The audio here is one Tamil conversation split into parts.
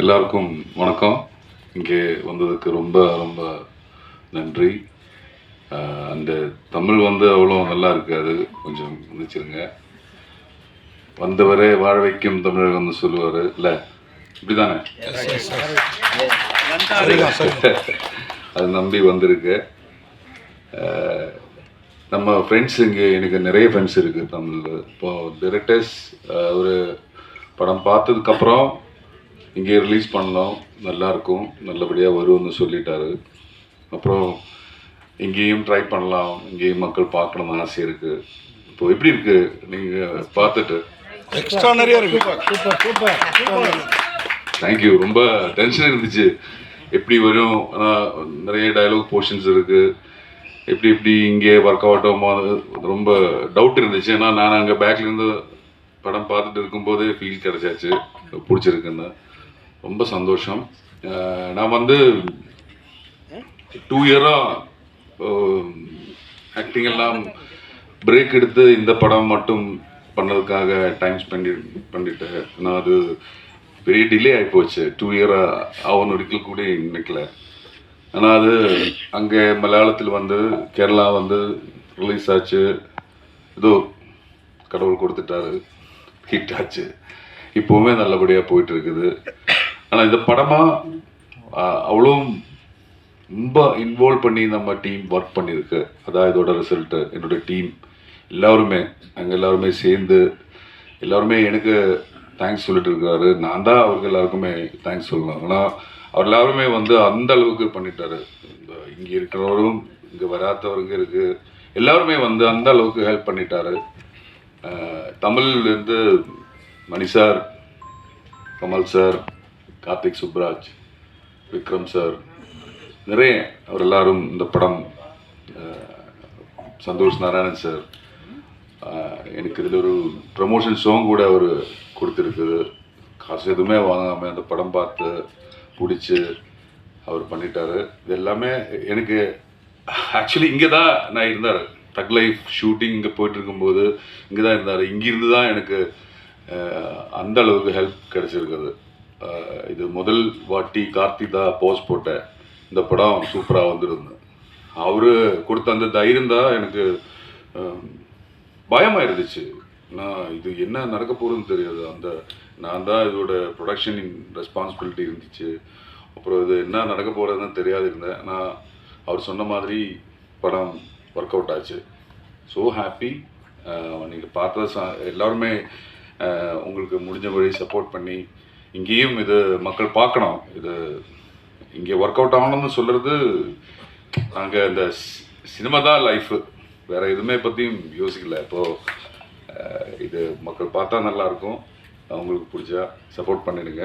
எல்லாருக்கும் வணக்கம். இங்கே வந்ததுக்கு ரொம்ப ரொம்ப நன்றி. அந்த தமிழ் வந்து அவ்வளோ நல்லா இருக்காது. கொஞ்சம் மன்னிச்சிருங்க வந்தவரே வாழ வைக்கும் வந்து சொல்லுவார். இல்லை இப்படிதானே? அது நம்பி வந்திருக்கு. நம்ம ஃப்ரெண்ட்ஸ் இங்கே எனக்கு நிறைய ஃப்ரெண்ட்ஸ் இருக்குது தமிழில். இப்போது டிரெக்டர்ஸ் ஒரு படம் பார்த்ததுக்கப்புறம் இங்கே ரிலீஸ் பண்ணோம் நல்லாயிருக்கும் நல்லபடியாக வரும்னு சொல்லிட்டாரு. அப்புறம் இங்கேயும் ட்ரை பண்ணலாம் இங்கேயும் மக்கள் பார்க்கணும்னு ஆசை இருக்குது இப்போ எப்படி இருக்கு? நீங்கள் பார்த்துட்டு. எக்ஸ்ட்ரா நிறைய இருக்கு. தேங்க்யூ ரொம்ப டென்ஷன் இருந்துச்சு. எப்படி வரும்? ஆனால் நிறைய டயலாக் போர்ஷன்ஸ் இருக்குது எப்படி எப்படி இங்கே ஒர்க் அவுட் ஆகுமோ ரொம்ப டவுட் இருந்துச்சு. ஏன்னா நான் அங்கே பேக்லேருந்து படம் பார்த்துட்டு இருக்கும்போதே ஃபீல் கிடைச்சாச்சு. பிடிச்சிருக்குன்னு. ரொம்ப சந்தோஷம். நான் வந்து டூ இயராக ஆக்டிங் எல்லாம் பிரேக் எடுத்து இந்த படம் மட்டும் பண்ணதுக்காக டைம் ஸ்பெண்ட் பண்ணிட்டேன் நான் அது பெரிய டிலே ஆகிப்போச்சு டூ இயராக அவன் ஒடிக்கல் கூட நினைக்கல. ஆனால் அது அங்கே மலையாளத்தில் வந்து கேரளா வந்து ரிலீஸ் ஆச்சு. ஏதோ கடவுள் கொடுத்துட்டாரு. ஹிட் ஆச்சு. இப்போவுமே நல்லபடியாக போயிட்டு இருக்குது. ஆனால் இந்த படமாக அவ்வளோ ரொம்ப இன்வால்வ் பண்ணி நம்ம டீம் ஒர்க் பண்ணியிருக்கு. அதான் இதோட ரிசல்ட்டு என்னோட டீம் எல்லாருமே அங்கே எல்லாருமே சேர்ந்து எல்லாருமே எனக்கு தேங்க்ஸ் சொல்லிட்டு இருக்காரு நான் தான் அவருக்கு எல்லாருக்குமே தேங்க்ஸ் சொல்லணும். ஆனால் அவர் எல்லாருமே வந்து அந்த அளவுக்கு பண்ணிட்டாரு. இங்கே இருக்கிறவரும் இங்கே வராதவருங்க இருக்குது எல்லாருமே வந்து அந்த அளவுக்கு ஹெல்ப் பண்ணிட்டாரு. தமிழ்லேருந்து Mani sir Kamal sir Karthik Subbaraj Vikram sir நிறைய அவர் எல்லாரும் இந்த படம் சந்தோஷ் நாராயணன் சார் எனக்கு இதில் ஒரு ப்ரமோஷன் சாங் கூட அவர் கொடுத்துருக்குது. காசு எதுவுமே வாங்காமல் அந்த படம் பார்த்து பிடிச்சி அவர் பண்ணிட்டாரு. இது எல்லாமே எனக்கு ஆக்சுவலி இங்கே தான் நான் இருந்தார். தக் லைஃப் ஷூட்டிங் இங்கே போயிட்டு இருக்கும்போது இங்கே தான் இருந்தார். இங்கிருந்து தான் எனக்கு அந்த அளவுக்கு ஹெல்ப் கிடைச்சிருக்குது. இது முதல் வாட்டி கார்த்திகா போஸ்ட் போட்ட இந்த படம் சூப்பராக வந்துருந்தேன் அவர் கொடுத்த அந்த தைரியம் தான் எனக்கு பயமாக இருந்துச்சு நான் இது என்ன நடக்க போகிறதுன்னு தெரியாது. அந்த நான் தான் இதோட ப்ரொடக்ஷன் ரெஸ்பான்சிபிலிட்டி இருந்துச்சு. அப்புறம் இது என்ன நடக்க போகிறதுன்னு தெரியாது இருந்தேன். நான் அவர் சொன்ன மாதிரி படம் ஒர்க் அவுட் ஆச்சு. ஸோ ஹாப்பி நீங்கள் பார்த்த சா எல்லாருமே அஹ், உங்களுக்கு முடிஞ்சபடி சப்போர்ட் பண்ணி இங்கேயும் இது மக்கள் பார்க்கணும். இது இங்கே ஒர்க் அவுட் ஆகணும்னு சொல்கிறது நாங்கள் இந்த சினிமா தான் லைஃபு வேற எதுவுமே பற்றியும் யோசிக்கல. இப்போது இது மக்கள் பார்த்தா நல்லாயிருக்கும். அவங்களுக்கு பிடிச்சா சப்போர்ட் பண்ணிடுங்க.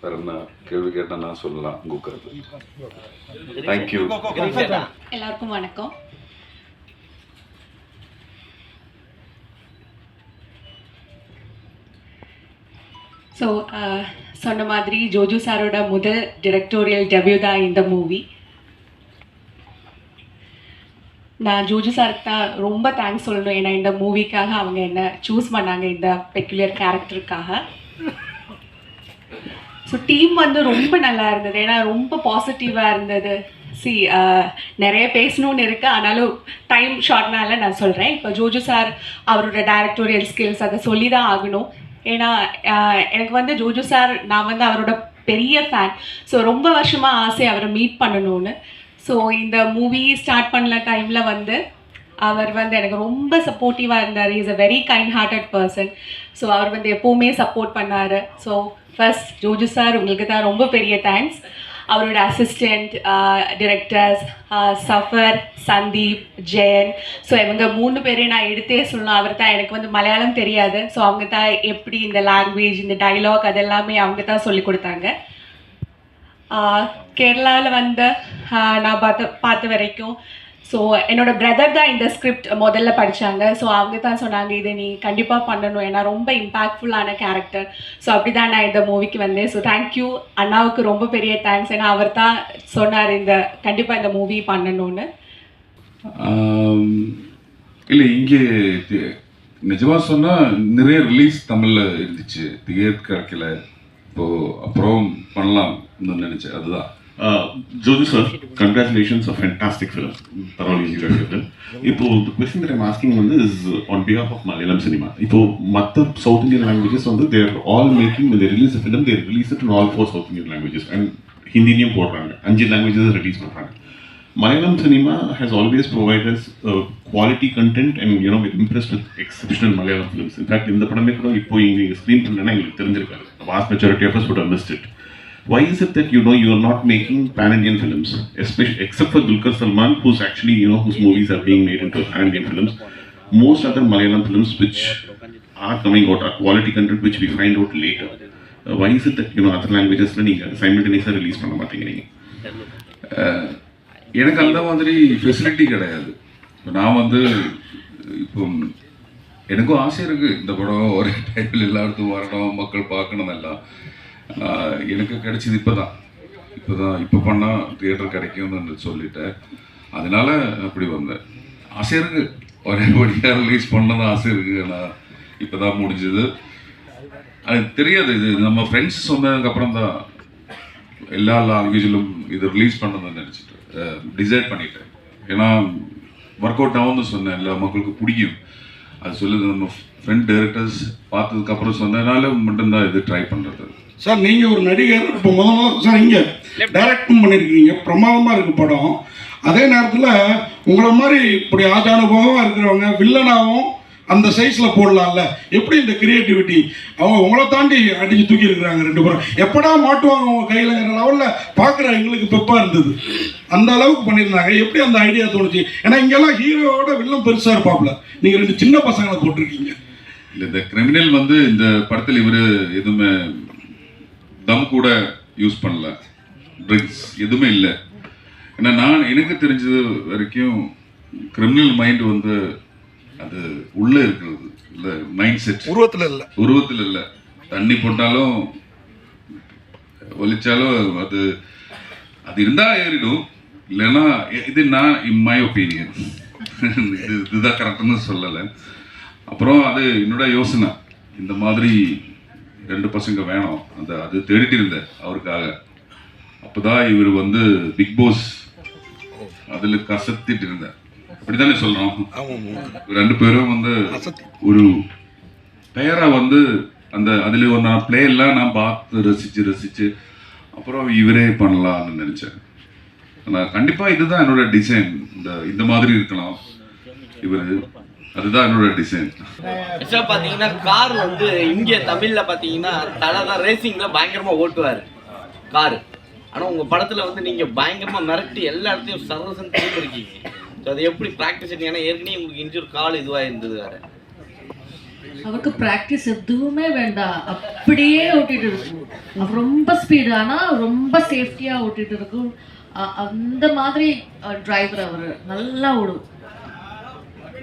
வேற என்ன கேள்வி கேட்டால் நான் சொல்லலாம். கருத்து தேங்க்யூ எல்லாருக்கும் வணக்கம். ஸோ uh, சொன்ன மாதிரி ஜோஜு சாரோட முதல் டிரெக்டோரியல் டெபியூ தான் இந்த மூவி நான் ஜோஜு சாருக்கு தான் ரொம்ப தேங்க்ஸ் சொல்லணும். ஏன்னா இந்த மூவிக்காக அவங்க என்ன சூஸ் பண்ணாங்க இந்த பெக்குலியர் கேரக்டருக்காக ஸோ டீம் வந்து ரொம்ப நல்லா இருந்தது. ஏன்னா ரொம்ப பாசிட்டிவாக இருந்தது. சி uh, நிறைய பேசணும்னு இருக்குது ஆனாலும் டைம் ஷார்ட்னால நான் சொல்கிறேன் இப்போ ஜோஜு சார் அவரோட டைரக்டோரியல் ஸ்கில்ஸ் அதை சொல்லி தான் ஆகணும். ஏன்னா எனக்கு வந்து ஜோஜு சார் நான் வந்து அவரோட பெரிய ஃபேன் ஸோ ரொம்ப வருஷமாக ஆசை அவரை மீட் பண்ணணும்னு. ஸோ இந்த மூவி ஸ்டார்ட் பண்ணல டைமில் வந்து அவர் வந்து எனக்கு ரொம்ப சப்போர்ட்டிவாக இருந்தார். Is a very kind hearted person so அவர் வந்து எப்போவுமே சப்போர்ட் பண்ணார். ஸோ ஃபர்ஸ்ட் ஜோஜு சார் உங்களுக்கு தான் ரொம்ப பெரிய தேங்க்ஸ் அவரோட assistant directors Safar Sandeep Jayan so இவங்க மூணு பேரையும் நான் எடுத்தே சொல்லணும். அவர் தான் எனக்கு வந்து மலையாளம் தெரியாது. ஸோ அவங்க தான் எப்படி இந்த லாங்குவேஜ் இந்த டைலாக் அதெல்லாமே அவங்க தான் சொல்லி கொடுத்தாங்க uh, கேரளாவில் வந்து uh, நான் பார்த்த பார்த்த வரைக்கும் ஸோ என்னோட பிரதர் தான் இந்த ஸ்கிரிப்ட் முதல்ல படித்தாங்க ஸோ அவங்க தான் சொன்னாங்க இதை நீ கண்டிப்பாக பண்ணணும். ஏன்னா ரொம்ப இம்பாக்ட்ஃபுல்லான கேரக்டர் ஸோ அப்படி தான் நான் இந்த மூவிக்கு வந்தேன். ஸோ தேங்க்யூ அண்ணாவுக்கு ரொம்ப பெரிய தேங்க்ஸ் ஏன்னா அவர் தான் சொன்னார் இந்த கண்டிப்பாக இந்த மூவி பண்ணணும்னு. இல்லை இங்கே நிஜமாக சொன்னால் நிறைய ரிலீஸ் தமிழில் இருந்துச்சு. தியேட் கிடைக்கல இப்போது அப்புறம் பண்ணலாம் நினச்சேன். அதுதான். Uh, Joji sir, congratulations, a fantastic film. Thoroughly enjoyed your film. இப்போ the question that I'm asking வந்து is on behalf of Malayalam cinema. இப்போ மற்ற South Indian languages வந்து they're all making when they release a film, they release it in all four South Indian languages and ஹிந்திலையும் போடுறாங்க அஞ்சு languages ரிலீஸ் பண்ணுறாங்க Malayalam cinema has always provided us uh, quality content and you know we're impressed with exceptional Malayalam films. In fact, இந்த படமே கூட இப்போ இங்கே ஸ்க்ரீன் பண்ணலன்னா எங்களுக்கு தெரிஞ்சிருக்காது vast majority of us would have missed it. Why is it that you know you are not making pan Indian films, especially except for Dulkar Salman, who's actually you know whose movies are being made into pan Indian films? Most other Malayalam films which are coming out are quality content which we find out later. Uh, why is it that you know other languages நீங்க simultaneously release பண்ண மாட்டேங்கிறீங்க? எனக்கு அந்த மாதிரி ஃபெசிலிட்டி கிடையாது இப்போ நான் வந்து இப்போ எனக்கும் ஆசை இருக்குது இந்த படம் ஒரே டைமில் எல்லாருக்கும் வரணும் மக்கள் பார்க்கணும் எல்லாம் எனக்கு கிடைச்சது இப்போ தான் இப்போ தான் இப்போ பண்ணால் தியேட்டர் கிடைக்கும்னு சொல்லிட்டேன். அதனால அப்படி வந்தேன். ஆசை இருக்கு. ஒரே படியாக ரிலீஸ் பண்ணதான் ஆசை இருக்கு. ஆனால் இப்போ தான் முடிஞ்சது. அது தெரியாது. இது நம்ம ஃப்ரெண்ட்ஸ் சொன்னதுக்கப்புறம் தான் எல்லா லாங்குவேஜிலும் இது ரிலீஸ் பண்ணணும்னு நினச்சிட்டு டிசைட் பண்ணிட்டேன். ஏன்னா ஒர்க் அவுட் ஆகும்னு சொன்னேன். எல்லா மக்களுக்கு பிடிக்கும். அது சொல்லுது நம்ம ஃப்ரெண்ட் டைரக்டர்ஸ் பார்த்ததுக்கப்புறம் சொன்னதுனால மட்டும்தான் இது ட்ரை பண்ணுறது சார் நீங்கள் ஒரு நடிகர் இப்போ முதல்ல சார் இங்கே டைரக்டும் பண்ணியிருக்கீங்க பிரமாதமாக இருக்கு படம். அதே நேரத்தில் உங்களை மாதிரி இப்படி ஆஜானுபவமாக இருக்கிறவங்க வில்லனாகவும் அந்த சைஸில் போடலாம்ல. எப்படி இந்த கிரியேட்டிவிட்டி அவங்க உங்களை தாண்டி அடிச்சு தூக்கி இருக்கிறாங்க ரெண்டு பேரும். எப்படா மாட்டுவாங்க அவங்க கையிலங்கிற லெவலில் பார்க்குற எங்களுக்கு பெப்பாக இருந்தது. அந்த அளவுக்கு பண்ணியிருந்தாங்க. எப்படி அந்த ஐடியா தோணுச்சு? ஏன்னா இங்கெல்லாம் ஹீரோவோட வில்லன் பெருசாக இருப்பாப்ல. நீங்கள் ரெண்டு சின்ன பசங்களை போட்டிருக்கீங்க. இல்லை இந்த கிரிமினல் வந்து இந்த படத்தில் இவர் எதுவுமே தம் கூட யூஸ் பண்ணல. ட்ரிங்க்ஸ் எதுவுமே இல்லை. ஏன்னா நான் எனக்கு தெரிஞ்சது வரைக்கும் கிரிமினல் மைண்ட் வந்து அது உள்ளே இருக்கிறது. இல்லை மைண்ட் செட் உருவத்தில் இல்லை. உருவத்தில் இல்லை. தண்ணி போட்டாலும் ஒலிச்சாலும் அது அது இருந்தா ஏறிடும். இல்லைன்னா இது நான் இன் மை ஒப்பீனியன் இது இதுதான் கரெக்டுன்னு சொல்லலை. அப்புறம் அது என்னோட யோசனை. இந்த மாதிரி ரெண்டு பசங்க வேணும். அந்த அது தேடிட்டு இருந்தேன் அவருக்காக. அப்போதான் இவர் வந்து பிக் பாஸ் அதில் கசத்திட்டு இருந்தேன் அப்படிதானே சொல்றோம்? ரெண்டு பேரும் வந்து ஒரு பெயரை வந்து அந்த அதில் ஒரு நான் எல்லாம் நான் பார்த்து ரசிச்சு ரசிச்சு அப்புறம் இவரே பண்ணலாம்னு நினைச்சேன். நான் கண்டிப்பா இதுதான் என்னோட டிசைன் இந்த இந்த மாதிரி இருக்கலாம். இவர் அதுதான் என்னோட டிசைன் ஆக்சுவலா பாத்தீங்கன்னா கார் வந்து இங்க தமிழ்ல பாத்தீங்கன்னா தலை தான் ரேசிங்ல பயங்கரமா ஓட்டுவாரு. கார் ஆனா உங்க படத்துல வந்து நீங்க பயங்கரமா மிரட்டி எல்லா இடத்தையும் சர்வசன் இருக்கீங்க. ஸோ அது எப்படி ப்ராக்டிஸ் ஏன்னா ஏற்கனவே உங்களுக்கு இன்ஜூர் கால் இதுவா இருந்தது வேற. அவருக்கு ப்ராக்டிஸ் எதுவுமே வேண்டாம். அப்படியே ஓட்டிட்டு இருக்கும் ரொம்ப ஸ்பீடு ஆனால் ரொம்ப சேஃப்டியாக ஓட்டிட்டு இருக்கும் அந்த மாதிரி டிரைவர் அவர். நல்லா ஓடும்.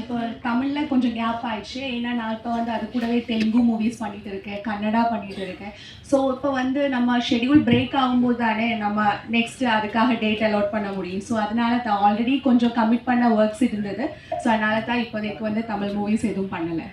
இப்போ தமிழில் கொஞ்சம் கேப் ஆயிடுச்சு. ஏன்னா நான் இப்போ வந்து அது கூடவே தெலுங்கு மூவிஸ் பண்ணிட்டு இருக்கேன் கன்னடா பண்ணிட்டு இருக்கேன். ஸோ இப்போ வந்து நம்ம ஷெட்யூல் பிரேக் ஆகும்போது தானே நம்ம நெக்ஸ்ட் அதுக்காக டேட் அலாட் பண்ண முடியும். ஸோ அதனால தான் ஆல்ரெடி கொஞ்சம் கமிட் பண்ண ஒர்க்ஸ் இருந்தது. ஸோ அதனால தான் இப்போதைக்கு வந்து தமிழ் மூவிஸ் எதுவும் பண்ணலை.